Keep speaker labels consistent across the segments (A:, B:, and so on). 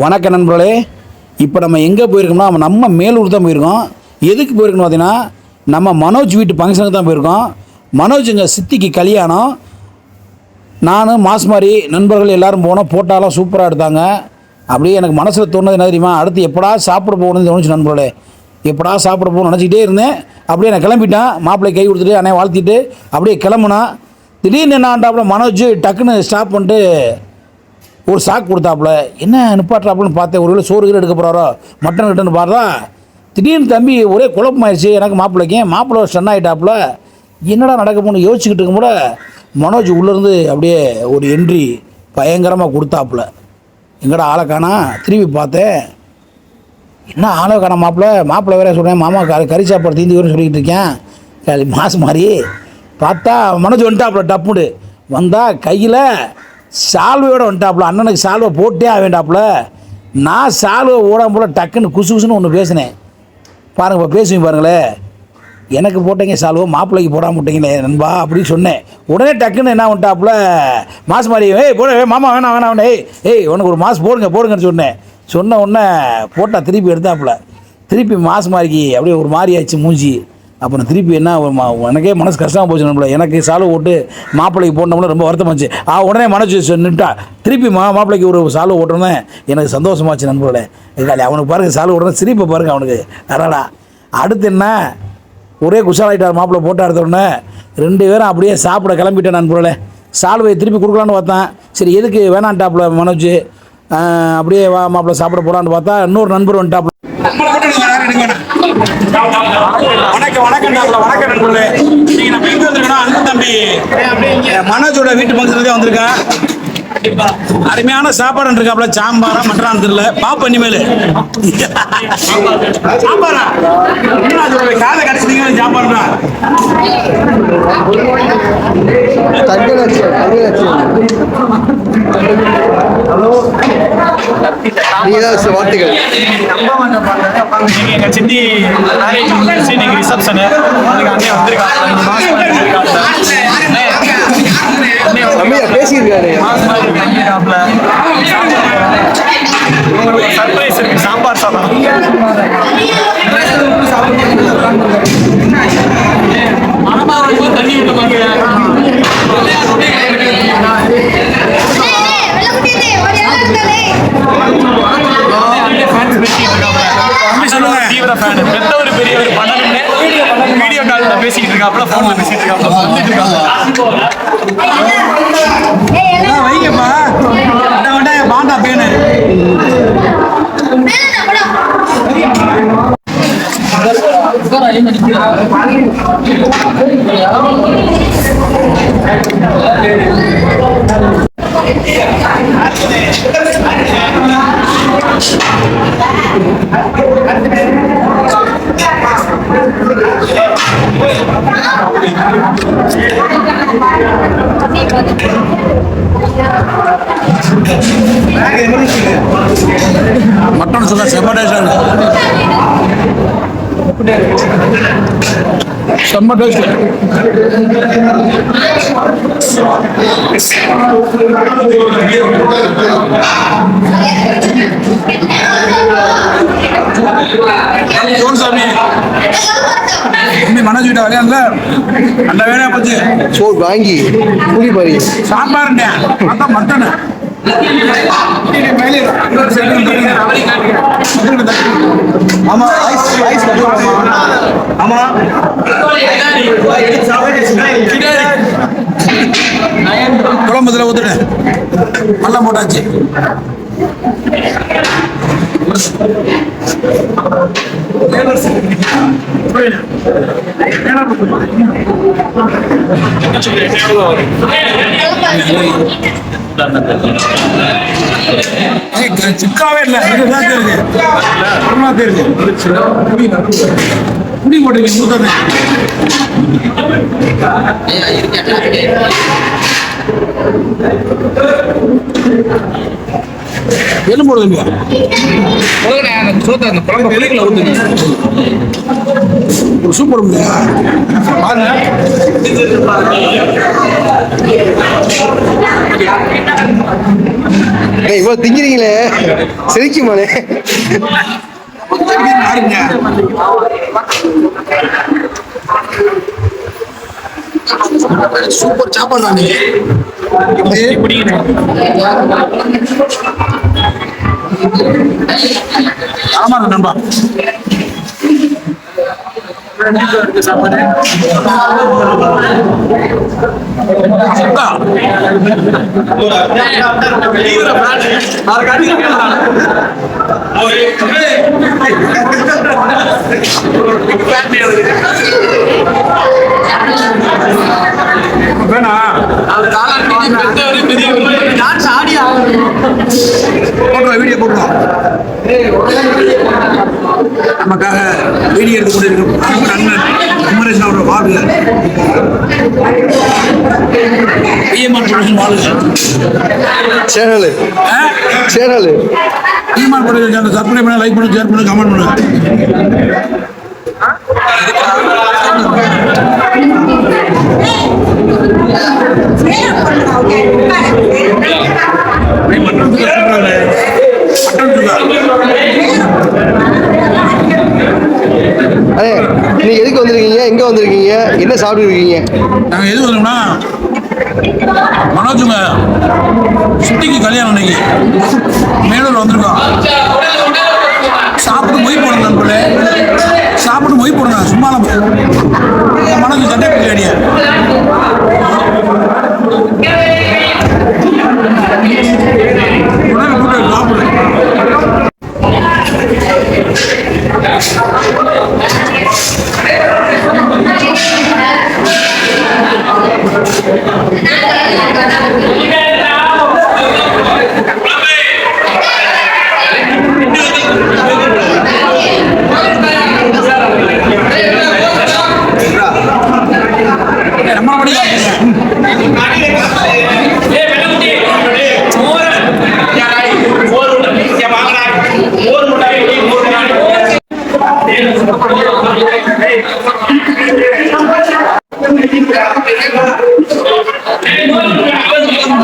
A: வணக்க நண்பர்களே இப்போ நம்ம எங்கே போயிருக்கோம்னா நம்ம நம்ம மேலூர் தான் போயிருக்கோம். எதுக்கு போயிருக்கணும் பார்த்தீங்கன்னா நம்ம மனோஜ் வீட்டு ஃபங்க்ஷனுக்கு தான் போயிருக்கோம். மனோஜ் எங்கள் சித்திக்கு கல்யாணம். நான் மாஸ்மாரி நண்பர்கள் எல்லாரும் போனோம். போட்டாலாம் சூப்பராக எடுத்தாங்க. அப்படியே எனக்கு மனசில் தோணுது என்ன தெரியுமா? அடுத்து எப்படா சாப்பிட போகணும்னு தோணுச்சு நண்பர்களே. எப்படா சாப்பிட போகணும்னு நினச்சிக்கிட்டே இருந்தேன். அப்படியே நான் கிளம்பிட்டேன். மாப்பிள்ளை கை கொடுத்துட்டு அண்ணன் வாழ்த்திட்டு அப்படியே கிளம்புனா திடீர்னு என்ன ஆண்டாப்புல மனோஜ் டக்குன்னு ஸ்டாப் பண்ணிட்டு ஒரு சாக்கு கொடுத்தாப்புல என்ன நிப்பாட்டுறாப்புலன்னு பார்த்தேன் ஒரு ஒருவேளை சோறு கீழே எடுக்க போகிறாரோ மட்டன் கிட்டன்னு பார்த்தா திடீர்னு தம்பி ஒரே குழப்பமாயிடுச்சு எனக்கு மாப்பிள்ளைக்கு. மாப்பிள்ளை ஸ்டன் ஆகிட்டாப்புல என்னடா நடக்க போகணும் யோசிச்சுக்கிட்டு இருக்கும் கூட மனோஜ் உள்ளேருந்து அப்படியே ஒரு என்ட்ரி பயங்கரமாக கொடுத்தாப்புல. எங்கடா ஆளை காணா? திரும்பி பார்த்தேன். என்ன ஆளை காண மாப்பிள்ளை? மாப்பிள்ளை வேற சொல்கிறேன் மாமா கறி கறி சாப்பாடு தீந்து வரும்னு சொல்லிக்கிட்டு இருக்கேன். சரி, மாசு மாதிரி பார்த்தா மனோஜ் வந்துட்டாப்புல டப்புடு வந்தால் கையில் சால்வையோட வந்துட்டாப்புல. அண்ணனுக்கு சால்வை போட்டே ஆக வேண்டாப்புல. நான் சால்வை ஓடாம போல டக்குன்னு குசு குசுன்னு ஒன்று பேசினேன். பாருங்க இப்போ பேசுவீங்க பாருங்களேன் எனக்கு போட்டீங்க சால்வோ மாப்பிள்ளைக்கு போடாம விட்டீங்களே நண்பா அப்படின்னு சொன்னேன். உடனே டக்குன்னு என்ன வந்துட்டாப்புல மாசு மாதிரி ஏய் போட ஏய், மாமா வேணாம் வேணாம் வேணே ஏய் உனக்கு ஒரு மாசு போடுங்க போடுங்கன்னு சொன்னேன். சொன்ன உடனே போட்டால் திருப்பி எடுத்தாப்புல. திருப்பி மாசு மாதிரிக்கு அப்படியே ஒரு மாதிரி ஆச்சு மூஞ்சி. அப்புறம் திருப்பி என்ன எனக்கே மனசு கஷ்டமாக போச்சு நம்மள. எனக்கு சாலு ஓட்டு மாப்பிள்ளைக்கு போட்டோம்னா ரொம்ப வருத்தமாச்சு ஆ உடனே மனசு நின்ட்டா திருப்பி மா மாப்பிள்ளைக்கு ஒரு சால்வை ஓட்டணும்னு எனக்கு சந்தோஷமாச்சு நண்பர்களே. இதாலே அவனுக்கு பாருங்க சாலு ஓட்டணும் சிரிப்பை பாருங்க அவனுக்கு. அடாடா. அடுத்து என்ன? ஒரே குஷாலாயிட்டார் மாப்பிள்ளை போட்டா எடுத்தோடனே ரெண்டு பேரும் அப்படியே சாப்பிட கிளம்பிட்டேன் நண்பர்களே. சால்வையை திருப்பி கொடுக்கலான்னு பார்த்தேன். சரி எதுக்கு வேணான்ட்டாப்புல மனோஜ். அப்படியே வா மாப்பிள்ளை சாப்பிட போகலான்னு பார்த்தா இன்னொரு நண்பர் வந்துட்டாப்புல வணக்கம் வணக்கம் டாக்டர் வணக்கம் நண்பர்களே. நீங்க நம்ம எங்க வந்திருக்கோம்னா அன்பு தம்பி. மனோஜோட வீட்டு பக்கத்துல வந்திருக்கேன். அருமையான சாப்பாடு இருக்காப்ல சாம்பாரா மட்டன் தெரியல. பாப்ப இனிமேல். சாம்பாரா? காதை கடிச்சிட்டீங்க சாம்பார்னா?
B: வார்த்தைகள்.
C: சித்தி ரிசப்ஷனு. அதுக்கு அண்ணே வந்திருக்காங்க
B: தம்பியா பேசியிருக்காரு.
C: சர்ப்ரைஸ் இருக்கு. சாம்பார் சாதம். தண்ணி விட்டு. தீவிர ஃபேன் பெத்த ஒரு பெரிய ஒரு பண்ணணும்னு வீடியோ கால்ல பேசிட்டு இருக்காப்ல போன்ல பேசிட்டு இருக்காப்ல வந்துட்டு இருக்காங்க
A: மட்டன் சுக்கா செம்ம டேஸ்ட் செம்ம டேஸ்ட் சாமி. மனோஜ் கிட்ட விளையாடல. அந்த வேலையா போச்சு
B: சோறு வாங்கி புளி பறி
A: சாம்பார் அதான் மட்டன்?
B: ஆமா ஐஸ் ஐஸ்
A: ஆமா. குழம்புல ஊத்துடு. நல்லா போட்டாச்சு. ஏய், சிக்காவே இல்லை இதுதான் தெரியுது அருமா தெரியுது புடி போட்டுருக்கீங்க மூத்தது எலும்பு இல்லையா
C: முதல்ல அந்த சோத்தை அந்த குழம்பு புளிக்குள்ள ஊத்துங்க
A: ஒரு சூப்பர் இல்லையா? பாருங்க.
B: ஏய், இவ்வளவு திங்கிறீங்களே. சிரிக்குமானே
A: பாருங்க. சூப்பர் சாப்பாடு தான் ஆமா நண்பா சாப்பாடு வேணா போட்டுருவா வீடியோ போட்டுருவா நமக்காக வீடியோ எடுத்து கொண்டு இருக்கும் அண்ணன் குமரேசன் அவரோட வாழ்க பிஎம்ஆர் ப்ரொடக்ஷன் வாழ்க
B: channel. Channel.
A: PMR production channel subscribe பண்ண லைக் பண்ணு ஷேர் பண்ணு கமெண்ட் பண்ணு மட்டன் சுக்கா சொல்றாங்களே. மட்டன் சுக்கா
B: அண்ணே நீங்க எதுக்கு வந்திருக்கீங்க எங்க வந்திருக்கீங்க என்ன இருக்கீங்க
A: நாங்கள் எது வரோம்னா மனோஜுங்க சுட்டிக்கு கல்யாணம் இன்னைக்கு மேலூர் வந்திருக்கோம். சாப்பிட்டு மொய் போடணும் நண்பர்களே. சாப்பிட்டு மொய் போடணும் சும்மா நம்ம மனசு சட்டை பிரியாணியா உடனே கூட்டு சாப்பிடு நம்ம படி சாப்பிடுங்க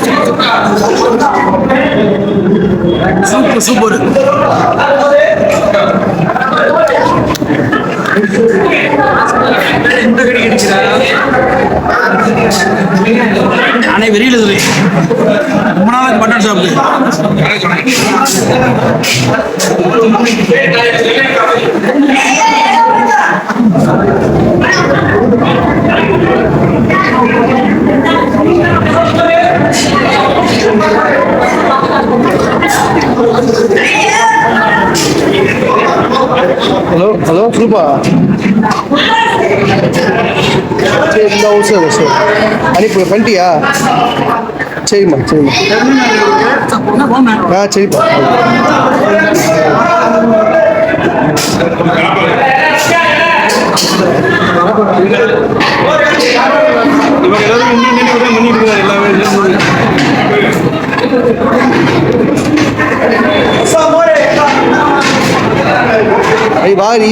A: சூடாக சூப்பர் சூப்பர் அண்ணே வெளியில இருக்கிறேன் ரொம்ப நாளாக பட்டன் ஷாப்பு
B: ஹலோ ஹலோ சொல்லுப்பா சரி இந்த அவசரம் அவசரம் அனுப்பி பண்ணிட்டியா சரிம்மா சரிம்மா. ஆ சரிப்பா
C: இவங்க எல்லாரும் இன்னும் தான் பண்ணிட்டு இருக்காரு எல்லாமே
B: ஐ வாரி.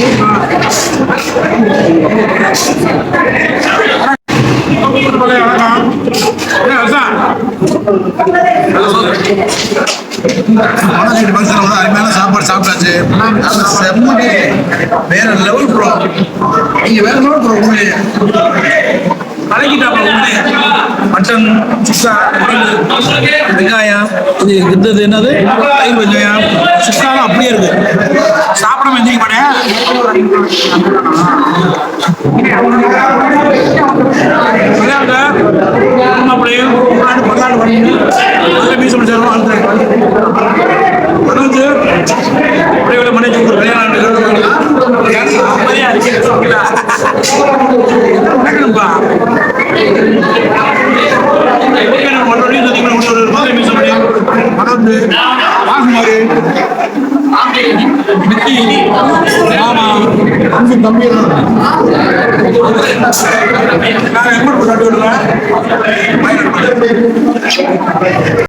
A: மனசு ஃபங்க்ஷன் வந்து அருமையான சாப்பாடு சாப்பிட்டாச்சு அது செம்ம வேற லெவல் ப்ரோ நீங்க வேற லெவல் ப்ரோ உண்மையிலேயே கலக்கிட்டாங்க உண்மையே மட்டன் சுக்கா வெங்காயம் இது இருந்தது என்னது தயிர் வெங்காயம் சுக்காலாம் அப்படியே இருக்கு சாப்பிடாம எந்திரிக்க மாட்டேன் வாசுமாரு ஆமா அஞ்சு தம்பி நான் எப்படி விடுறேன்